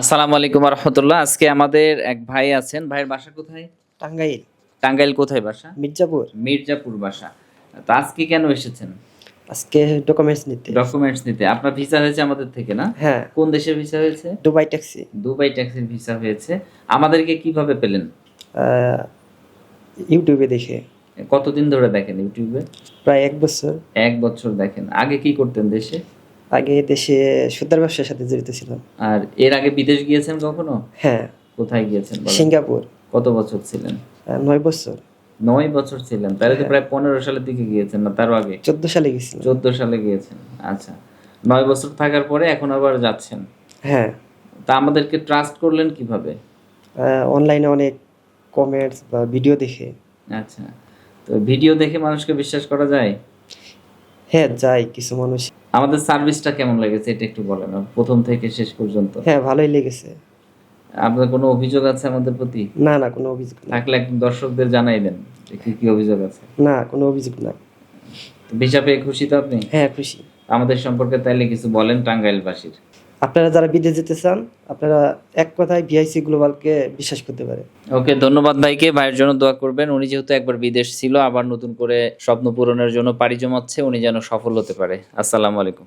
আসসালামু আলাইকুম রহমতুল্লাহ আজকে আমাদের এক ভাই আছেন। ভাইয়ের বাসা কোথায়? টাঙ্গাইল। টাঙ্গাইল কোথায় বাসা? মির্জাপুর। মির্জাপুর বাসা। তো আজকে কেন এসেছেন? আজকে ডকুমেন্টস নিতে। ডকুমেন্টস নিতে। আপনার ভিসা হয়েছে আমাদের থেকে না? হ্যাঁ। কোন দেশের ভিসা হয়েছে? দুবাই ট্যাক্সি দুবাই ট্যাক্সির ভিসা হয়েছে। আমাদেরকে কীভাবে পেলেন? ইউটিউবে দেখে। কতদিন ধরে দেখেন ইউটিউবে প্রায় এক বছর। এক বছর দেখেন। আগে কি করতেন দেশে? আগে দেশে সুতার ব্যবসার সাথে জড়িত ছিলাম। আর এর আগে বিদেশ গিয়েছেন কখনো? হ্যাঁ। কোথায় গিয়েছেন সিঙ্গাপুর। কত বছর ছিলেন? নয় বছর। নয় বছর ছিলেন। তাহলে তো প্রায় পনেরো সালের দিকে গিয়েছেন না? তারও আগে? চোদ্দ সালে গেছিলাম চোদ্দ সালে গিয়েছেন। আচ্ছা। নয় বছর থাকার পরে এখন আবার যাচ্ছেন? হ্যাঁ। তা আমাদেরকে ট্রাস্ট করলেন কীভাবে? অনলাইনে অনেক কমেন্টস বা ভিডিও দেখে। আচ্ছা। তো ভিডিও দেখে মানুষকে বিশ্বাস করা যায়? হ্যাঁ যাই কিছু মানুষ। আমাদের সার্ভিসটা কেমন লেগেছে এটা একটু বলেন প্রথম থেকে শেষ পর্যন্ত? হ্যাঁ ভালোই লেগেছে। আপনার কোনো অভিযোগ আছে আমাদের প্রতি? না না কোনো অভিযোগ না থাকলে একদম দর্শকদের জানাই দেন কি কি অভিযোগ আছে। না কোনো অভিযোগ না ভিসা পেয়ে খুশি তো আপনি? হ্যাঁ খুশি। আমাদের সম্পর্কে তাইলে কিছু বলেন টাঙ্গাইলবাসীর। আপনারা যারা বিদেশ যেতে চান, আপনারা এক কথায় বিআইসি গ্লোবালকে বিশ্বাস করতে পারে ওকে, ধন্যবাদ ভাইকে। ভাইয়ের জন্য দোয়া করবেন। উনি যেহেতু একবার বিদেশ ছিল, আবার নতুন করে স্বপ্ন পূরণের জন্য পাড়ি জমাচ্ছে, উনি যেন সফল হতে পারে। আসসালামু আলাইকুম।